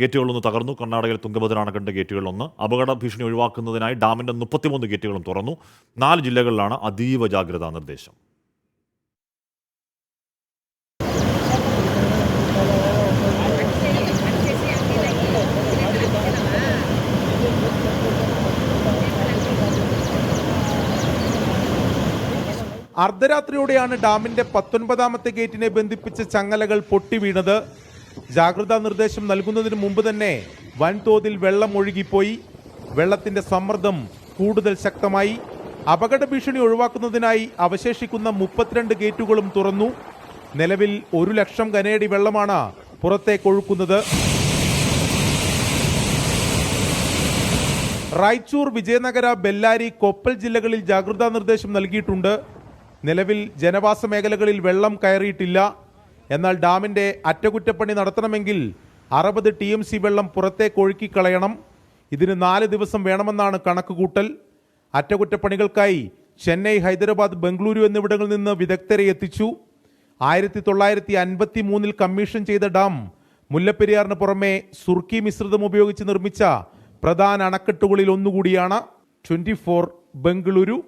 ഗേറ്റുകളൊന്ന് തകർന്നു. കർണാടകയിൽ തുംഗഭദ്ര അണക്കെട്ട് ഗേറ്റുകളിലൊന്ന്. അപകട ഭീഷണി ഒഴിവാക്കുന്നതിനായി ഡാമിന്റെ മുപ്പത്തിമൂന്ന് ഗേറ്റുകളും തുറന്നു. നാല് ജില്ലകളിലാണ് അതീവ ജാഗ്രതാ നിർദ്ദേശം. അർദ്ധരാത്രിയോടെയാണ് ഡാമിന്റെ പത്തൊൻപതാമത്തെ ഗേറ്റിനെ ബന്ധിപ്പിച്ച ചങ്ങലകൾ പൊട്ടി വീണത് ജാഗ്രതാ നിർദ്ദേശം നൽകുന്നതിന് മുമ്പ് തന്നെ വൻതോതിൽ വെള്ളം ഒഴുകിപ്പോയി. വെള്ളത്തിന്റെ സമ്മർദ്ദം കൂടുതൽ ശക്തമായി. അപകട ഭീഷണി ഒഴിവാക്കുന്നതിനായി അവശേഷിക്കുന്ന മുപ്പത്തിരണ്ട് ഗേറ്റുകളും തുറന്നു. നിലവിൽ ഒരു ലക്ഷം കനയടി വെള്ളമാണ് പുറത്തേക്കൊഴുക്കുന്നത് റായ്ചൂർ വിജയനഗര ബെല്ലാരി കൊപ്പൽ ജില്ലകളിൽ ജാഗ്രതാ നിർദ്ദേശം നൽകിയിട്ടുണ്ട്. നിലവിൽ ജനവാസ മേഖലകളിൽ വെള്ളം കയറിയിട്ടില്ല. എന്നാൽ ഡാമിന്റെ അറ്റകുറ്റപ്പണി നടത്തണമെങ്കിൽ അറുപത് ടി എം സി വെള്ളം പുറത്തേക്ക് ഒഴുക്കിക്കളയണം. ഇതിന് നാല് ദിവസം വേണമെന്നാണ് കണക്കുകൂട്ടൽ. അറ്റകുറ്റപ്പണികൾക്കായി ചെന്നൈ ഹൈദരാബാദ് ബംഗളൂരു എന്നിവിടങ്ങളിൽ നിന്ന് വിദഗ്ധരെ എത്തിച്ചു. ആയിരത്തി തൊള്ളായിരത്തി അൻപത്തി മൂന്നിൽ കമ്മീഷൻ ചെയ്ത ഡാം മുല്ലപ്പെരിയാറിന് പുറമെ സുർക്കി മിശ്രിതം ഉപയോഗിച്ച് നിർമ്മിച്ച പ്രധാന അണക്കെട്ടുകളിൽ ഒന്നുകൂടിയാണ്. Twenty four Bengaluru.